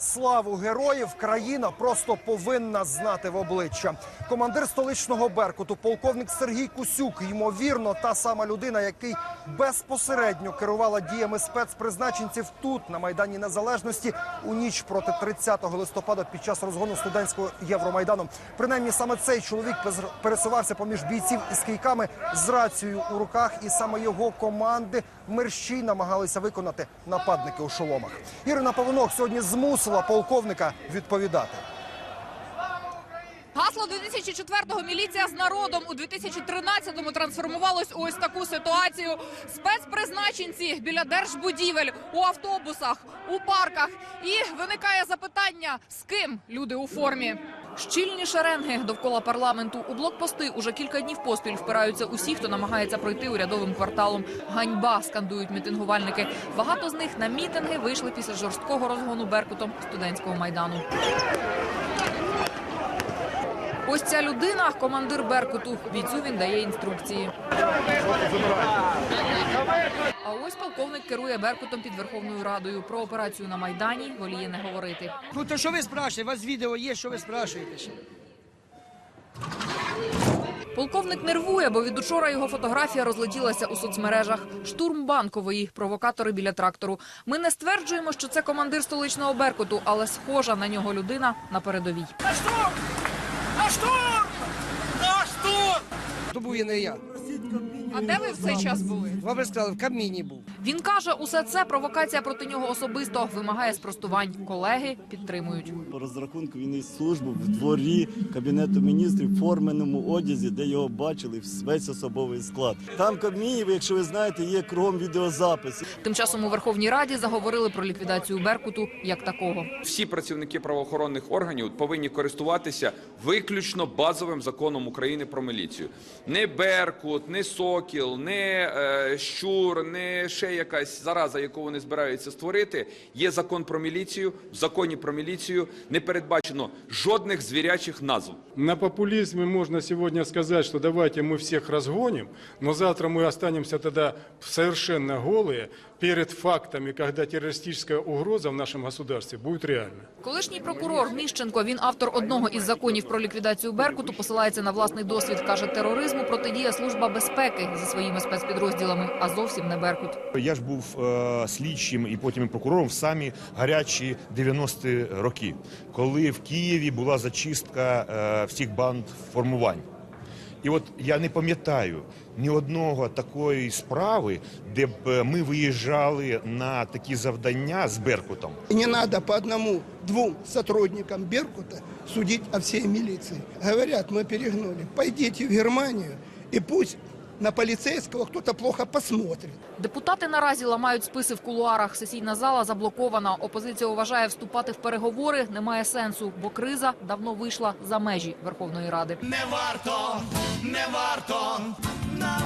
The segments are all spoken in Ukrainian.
Славу героїв країна просто повинна знати в обличчя. Командир столичного беркуту, полковник Сергій Кусюк, ймовірно, та сама людина, який безпосередньо керувала діями спецпризначенців тут на майдані Незалежності у ніч проти 30 листопада під час розгону студентського Євромайдану. Принаймні саме цей чоловік пересувався поміж бійців із кийками з рацією у руках, і саме його команди мерщій намагалися виконати нападники у шоломах. Ірина Павлонок сьогодні змусила полковника відповідати. Гасло 2004-го «Міліція з народом» у 2013-му трансформувалось у ось таку ситуацію. Спецпризначенці біля держбудівель, у автобусах, у парках. І виникає запитання, з ким люди у формі? Щільні шеренги довкола парламенту. У блокпости уже кілька днів поспіль впираються усі, хто намагається пройти урядовим кварталом. Ганьба скандують мітингувальники. Багато з них на мітинги вийшли після жорсткого розгону беркутом студентського майдану. Ось ця людина, командир Беркуту. Бійцю він дає інструкції. А ось полковник керує Беркутом під Верховною Радою. Про операцію на Майдані воліє не говорити. Ну то що ви спрашуєте? У вас відео є, що ви спрашуєте? ще? Полковник нервує, бо від учора його фотографія розлетілася у соцмережах. Штурм банкової, провокатори біля трактору. Ми не стверджуємо, що це командир столичного Беркуту, але схожа на нього людина на передовій. То був і не я. А де ви в цей час були? Вам би сказали, в каміні був. Він каже, усе це провокація проти нього особисто вимагає спростувань. Колеги підтримують. По розрахунку він із служби в дворі кабінету міністрів в форменому одязі, де його бачили весь особовий склад. Там Кабміїв, якщо ви знаєте, є кругом відеозаписи. Тим часом у Верховній Раді заговорили про ліквідацію Беркуту як такого. всі працівники правоохоронних органів повинні користуватися виключно базовим законом України про міліцію. Не Беркут, не Сокіл, не е, Щур, не ще якась зараза, яку вони збираються створити. Є закон про міліцію. В законі про міліцію не передбачено жодних звірячих назв. На популизме можно сегодня сказать, что давайте мы всех разгоним, но завтра мы останемся тогда совершенно голые перед фактами, когда террористическая угроза в нашем государстве будет реальна. Колишній прокурор Міщенко, він автор одного із законів про ліквідацію Беркуту, посилається на власний досвід. каже, тероризму протидіє служба безпеки зі своїми спецпідрозділами, а зовсім не Беркут. Я ж був е, слідчим і потім і прокурором в самі гарячі 90-ті роки, коли в Києві була зачистка е, всіх банд формувань. І от я не пам'ятаю ні одного такої справи, де б е, ми виїжджали на такі завдання з Беркутом. Не надо по одному-двум сотрудникам Беркута судить о всей милиции. Говорят, мы перегнули. Пойдите в Германию и пусть на полицейского кто-то плохо посмотрит. Депутати наразі ламають списи в кулуарах. Сесійна зала заблокована. Опозиція вважає, вступати в переговори немає сенсу, бо криза давно вийшла за межі Верховної Ради. Не варто, не Чи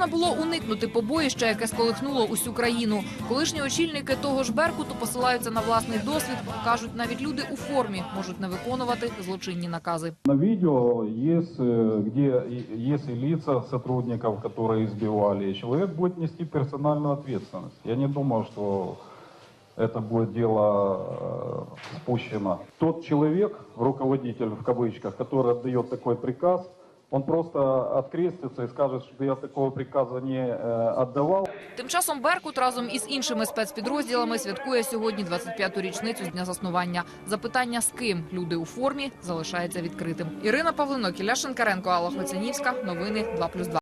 можна було уникнути побоїща, яке сколихнуло усю країну? Колишні очільники того ж Беркуту посилаються на власний досвід. кажуть, навіть люди у формі можуть не виконувати злочинні накази. На видео есть, э, где и- есть и лица сотрудников, которые избивали. И человек будет нести персональную ответственность. Я не думаю, что это будет дело э, спущено. Тот человек, руководитель в кавычках, который отдает такой приказ, он просто открестится и скажет, что я такого приказа не э, отдавал. Тим часом Беркут разом із іншими спецпідрозділами святкує сьогодні 25-ту річницю з дня заснування. Запитання з ким люди у формі залишається відкритим. Ірина Павлинок, Ілля Шинкаренко, Алла Хоцянівська. Новини 2+,2.